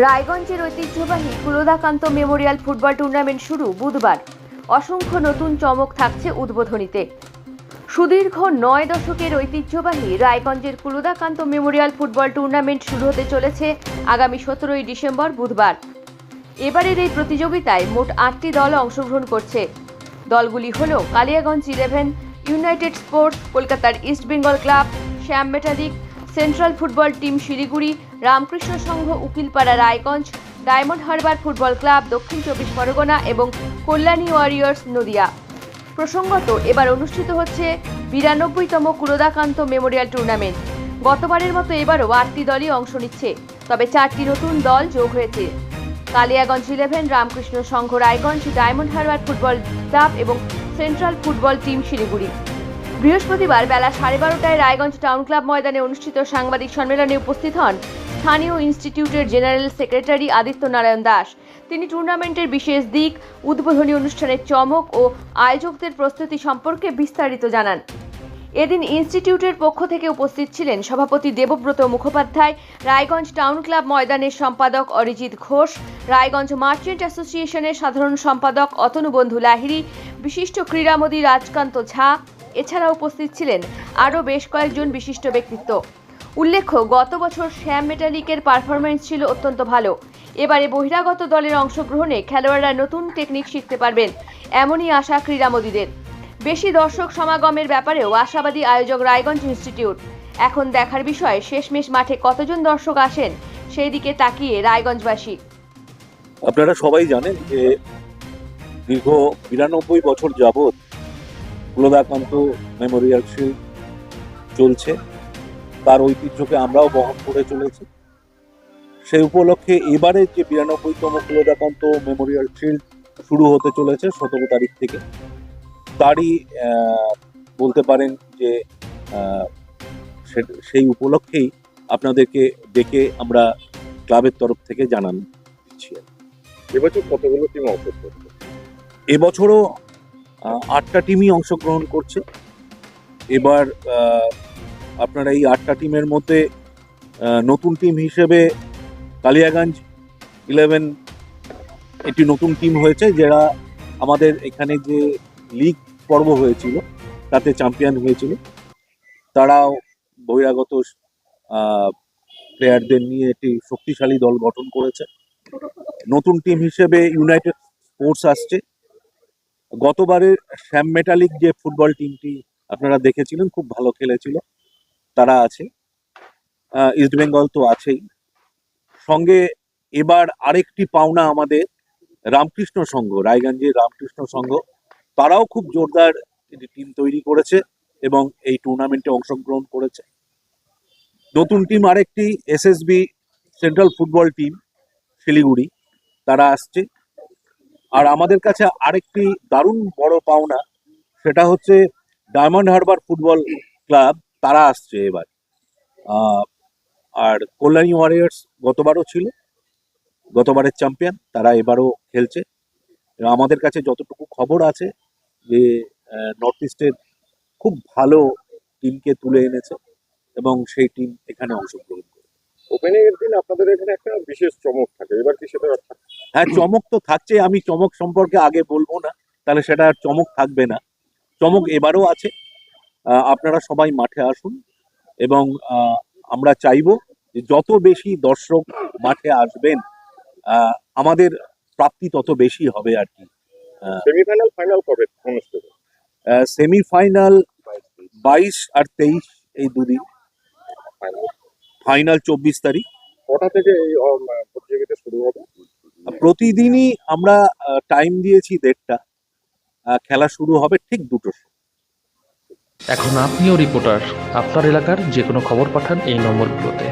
রায়গঞ্জের ঐতিহ্যবাহী Kuladakanta Memorial football tournament শুরু বুধবার। অসংখ্য নতুন চমক থাকছে উদ্বোধনীতে। সুদীর্ঘ নয় দশকের ঐতিহ্যবাহী রায়গঞ্জের কুলদাকান্ত মেমোরিয়াল ফুটবল টুর্নামেন্ট শুরু হতে চলেছে আগামী সতেরোই ডিসেম্বর বুধবার। এবারের এই প্রতিযোগিতায় মোট আটটি দল অংশগ্রহণ করছে। দলগুলি হল কালিয়াগঞ্জ ইলেভেন, ইউনাইটেড স্পোর্টস, কলকাতার east Bengal club, Shyam metallic, central football team Siliguri Ramakrishna Sangha, Ukilpara Raiganj, diamond harbour football club, Dakshin Chabbish Pargana এবং কল্যাণী ওয়ারিয়ার্স নদিয়া। প্রসঙ্গত, এবার অনুষ্ঠিত হচ্ছে বিরানব্বইতম কুলদাকান্ত মেমোরিয়াল টুর্নামেন্ট। গতবারের মতো এবারও আটটি দলই অংশ নিচ্ছে, তবে চারটি নতুন দল যোগ হয়েছে। Kaliaganj eleven, Ramakrishna Sangha Raiganj, diamond harbour football club এবং সেন্ট্রাল ফুটবল টিম শিলিগুড়ি। বৃহস্পতিবার বেলা সাড়ে বারোটায় রায়গঞ্জ টাউন ক্লাব ময়দানে অনুষ্ঠিত সাংবাদিক সম্মেলনে উপস্থিত হন স্থানীয় ইনস্টিটিউটের জেনারেল সেক্রেটারি আদিত্য নারায়ণ দাস। তিনি টুর্নামেন্টের বিশেষ দিক, উদ্বোধনী অনুষ্ঠানের চমক ও আয়োজকদের প্রস্তুতি সম্পর্কে বিস্তারিত জানান। এদিন ইনস্টিটিউটের পক্ষ থেকে উপস্থিত ছিলেন সভাপতি দেবব্রত মুখোপাধ্যায়, রায়গঞ্জ টাউন ক্লাব ময়দানের সম্পাদক অরিজিৎ ঘোষ, রায়গঞ্জ মার্চেন্ট অ্যাসোসিয়েশনের সাধারণ সম্পাদক অতনুবন্ধু লাহিড়ী, বিশিষ্ট ক্রীড়ামোদী রাজকান্ত ঝা এছাড়া উপস্থিত ছিলেন আরও বেশ কয়েকজন বিশিষ্ট ব্যক্তিত্ব। উল্লেখ্য, গত বছর শ্যাম মেটালিকের পারফরমেন্স ছিল অত্যন্ত ভালো। এবারে বহিরাগত দলের অংশগ্রহণে খেলোয়াড়রা নতুন টেকনিক শিখতে পারবেন, এমনই আশা ক্রীড়ামোদীদের বেশি দর্শক সমাগমের ব্যাপারেও আশাবাদী আয়োজক রায়গঞ্জ ইনস্টিটিউট। এখন দেখার বিষয়, শেষমেশ মাঠে কতজন দর্শক আসেন, সেই দিকে তাকিয়ে রায়গঞ্জবাসী। আপনারা সবাই জানেন যে দীর্ঘ বিরানব্বই বছর যাবৎ কুলদাকান্ত মেমোরিয়াল শিল্ড চলছে। তার ঐতিহ্যকে আমরাও বহন করে চলেছি। সেই উপলক্ষে এবারে যে বিরানব্বইতম কুলদাকান্ত মেমোরিয়াল শিল্ড শুরু হতে চলেছে সতেরো তারিখ থেকে। তারই বলতে পারেন যে সেই উপলক্ষেই আপনাদেরকে ডেকে আমরা ক্লাবের তরফ থেকে জানান দিচ্ছি। এবছর কতগুলো টিম অংশ এবছরও আটটা টিমই অংশগ্রহণ করছে। এবার আপনারা এই আটটা টিমের মধ্যে নতুন টিম হিসেবে কালিয়াগঞ্জ ইলেভেন একটি নতুন টিম হয়েছে যারা আমাদের এখানে যে লিগ পর্ব হয়েছিল, তাতে চ্যাম্পিয়ন হয়েছিল। তারাও বহিরাগত প্লেয়ারদের নিয়ে একটি শক্তিশালী দল গঠন করেছে। নতুন টিম হিসেবে ইউনাইটেড স্পোর্টস আসছে। গতবারের শ্যাম মেটালিক যে ফুটবল টিমটি আপনারা দেখেছিলেন, খুব ভালো খেলেছিল, তারা আছে। ইস্ট বেঙ্গল তো আছেই। সঙ্গে এবার আরেকটি পাওনা আমাদের রামকৃষ্ণ সংঘ, রায়গঞ্জের রামকৃষ্ণ সংঘ। তারাও খুব জোরদার টিম তৈরি করেছে এবং এই টুর্নামেন্টে অংশগ্রহণ করেছে। নতুন টিম আরেকটি SSB central football team Siliguri. তারা আসছে। আর আমাদের কাছে আরেকটি দারুণ বড় পাওনা, সেটা হচ্ছে ডায়মন্ড হারবার ফুটবল ক্লাব তারা আসছে এবার। আর কল্যাণী ওয়ারিয়ার্স গতবারও ছিল, গতবারের চ্যাম্পিয়ন তারা এবারও খেলছে। আমাদের কাছে যতটুকু খবর আছে যে নর্থ ইস্টের খুব ভালো টিমকে তুলে এনেছে এবং সেই টিম এখানে অংশগ্রহণ করে ওপেনিং এর দিন আপনাদের এখানে একটা বিশেষ চমক থাকে, এবার কি সেটা? হ্যাঁ চমক তো থাকছে আমি চমক সম্পর্কে আগে বলব না তাহলে সেটা আর চমক থাকবে না। চমক এবারও আছে আপনারা সবাই মাঠে আসুন এবং আমরা চাইব যে যত বেশি দর্শক মাঠে আসবেন আমাদের প্রাপ্তি তত বেশি হবে আর কি। সেমিফাইনাল ফাইনাল কবে অনুষ্ঠিত? সেমিফাইনাল বাইশ আর তেইশ এই দুদিন। ফাইনাল ফাইনাল চব্বিশ তারিখ। কটা থেকে এই প্রতিযোগিতা শুরু হবে? প্রতিদিনই আমরা টাইম দিয়েছি দেড়টা। খেলা শুরু হবে ঠিক দুটোর এখন আপনিও রিপোর্টার আপনার এলাকার যে কোনো খবর পাঠান এই নম্বরগুলোতে।